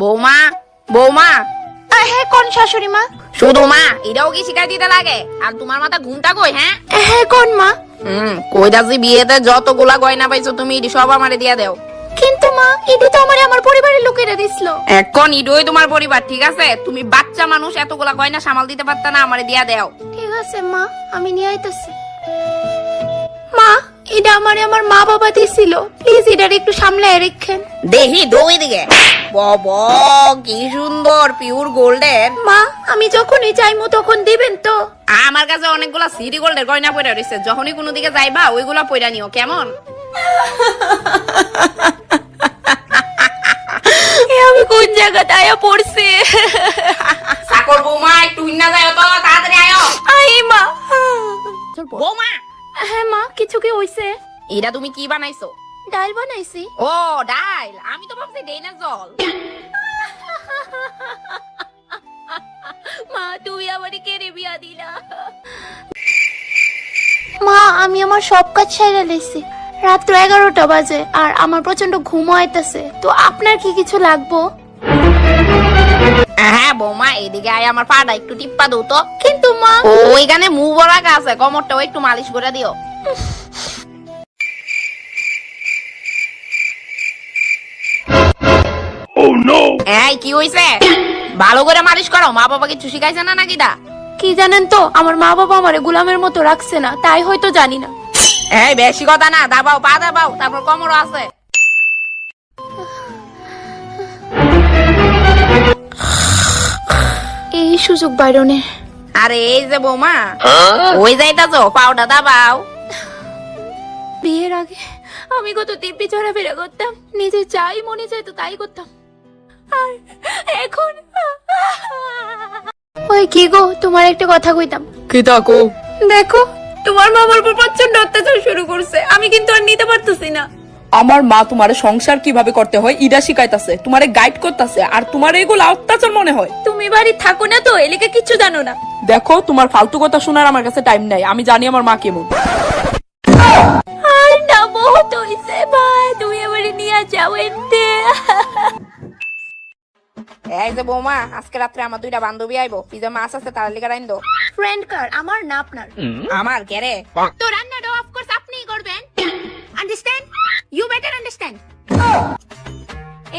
বৌমা বৌমা। হ্যাঁ কোন শাশুড়ি মা? শুধু মা এটাও কি শিখাই দিতে লাগে? আর তোমার মাথা ঘুমটা কই হ্যাঁ? হ্যাঁ কোন মা? হুম কইতাছি বিয়েতে? যতগুলা গয়না পাইছো তুমি সব আমারে দিয়া দেও। কিন্তু মা এটি তো আমার আমার পরিবারের লোকেরা দিছিল। এখন ইডোই তোমার পরিবার ঠিক আছে? তুমি বাচ্চা মানুষ এতগুলা গয়না সামাল দিতে পারতা না আমারে দিয়া দেও। ঠিক আছে মা আমি নিয়ে আইতাছি। মা এটা আমারে আমার মা বাবা দিছিল। প্লিজ এটার একটু সামলায় রেখেন। দেখি দুই দিকে বব কি সুন্দর পিওর গোল্ডেন মা আমি যখনই চাইমু তখন দিবেন তো। আমার কাছে অনেকগুলা সিটি গোল্ডের গয়না পড়ে রয়েছে যখনই কোনো দিকে যাইবা ওইগুলা পয়রা নিও কেমন? আমি কোন জায়গাতে আয়া পড়ছি? সাকর বৌমা একটু না যায় তো। হ্যাঁ মা কিছু কি হইছে? এটা তুমি কি বানাইছো? ডাল বানাইছি। ও ডাইল আমি তো ভাবছি ডেইনার জল। মা তুই আমারে কেড়ে বিয়া দিলা। মা আমি আমার সব কাজ সেরে লেছি রাত্র এগারোটা বাজে আর আমার প্রচণ্ড ঘুম আইতাছে। তো আপনার কি কিছু লাগবো? হ্যাঁ বৌমা এদিকে আয় আমার পাটা একটু টিপ্পা দৌ তো। কিন্তু মা ওইখানে মু বরাকা আছে কমরটাও একটু মালিশ করে দিও। এই কি হইছে? ভালো করে মালিশ করো মা বাবা কিছু শিখাইছে না নাকি দা কি জানেন তো আমার মা বাবা আমারে গোলামের মতো রাখছে না তাই হয়তো জানি না। এই বেশি কথা না দাবাও পা দাবাও তারপর কমরও আছে। এই সুযোগ বাইরনে। আরে এই যে বৌমা। ওই যাইতাছো পাউডা দাবাও। বিয়ের আগে আমি কত দিব্যি চড়াফেরা করতাম। নিজে যাই মনে চাইতো তাই করতাম। আর এখন ওই কি গো তোমার একটা কথা কইতাম। কি তাকো দেখো তোমার মা আমার উপর প্রচণ্ড অত্যাচার শুরু করছে। আমি কিন্তু আর নিতে পারতেছি না। আমার মা তোমার সংসার কীভাবে করতে হয় ইডা শিখাইতাছে তোমারে গাইড করতেছে আর তোমার এগুলো অত্যাচার মনে হয়। তুমি বাড়ি থাকো না তো এলাকা কিচ্ছু জানো না। দেখো তোমার ফালতু কথা শোনার আমার কাছে টাইম নাই আমি জানি আমার মা কেমন। আর না বহুত হইছে ভাই তুমি আমারে নিয়ে যাও এতে এই যে বৌমা আজকে রাত্রে আমার দুইটা বান্ধবী আইবো পিজা মাছ আছে তার লিগে রাইন দো ফ্রেন্ড কার? আমার না আপনার? আমার কেরে তো রান্নাটা অফ কোর্স আপনিই করবেন। আন্ডারস্ট্যান্ড ইউ বেটার আন্ডারস্ট্যান্ড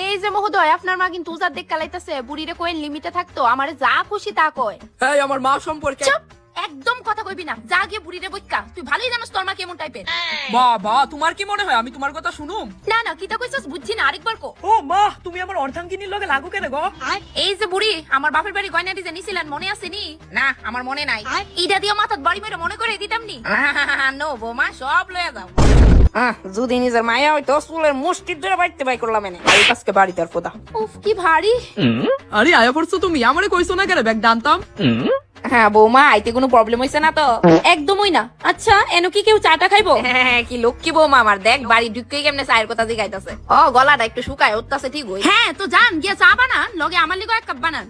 এই যে মহোদয় আপনার মা কিন্তু উজার দেখ কালাইতাছে বুড়িরে কোয়েন লিমিটে থাকতো আমারে যা খুশি তা কয়। এই আমার মা সম্পর্কে চুপ! একদম কথা কইবি না। যা গিয়ে বুড়িরে বইকা তুই ভালোই জানোস তোর মা কেমন টাইপের বাবা তোমার কি মনে হয়? আমি তোমার কথা শুনুম? না না কিতা কইছস? বুঝছি না আরেকবার কো। ও মা তুমি আমার অর্ধাঙ্গিনীর লগে লাগু কেন গো? এই যে বুড়ি আমার বাপের বাড়ি গয়নাটি যে নিছিলেন মনে আছে নি? না আমার মনে নাই। ইটা দিয়ে মাথাত বাড়ি মেরে মনে করে দিতাম নি? নো বৌমা সব লয়ে যাও। যদি নিজের মায়া হইতো চুলের মুষ্টির ধরে বাড়তে বাই করলাম এনে। এই আজকে বাড়িতে আর ফোদা উফ কি ভারী। আরে আয়া পড়ছো তুমি আমারে কইছো না কেন ব্যাগ ডানতাম? হ্যাঁ বৌমা আইতে কোনো প্রবলেম হয়েছে না তো? একদমই না। আচ্ছা এনো কি কেউ চাটা খাইবো? হ্যাঁ, কি লক্ষ্মী বৌমা আমার। দেখ বাড়ি ঢুকে কেমনে চায়ের কথা জিগাইতাছে। ও গলাটা একটু শুকায় উঠতাছে ঠিক হই হ্যাঁ তো যান গিয়া চা বানান লগে আমার লিগে এক কাপ বানান।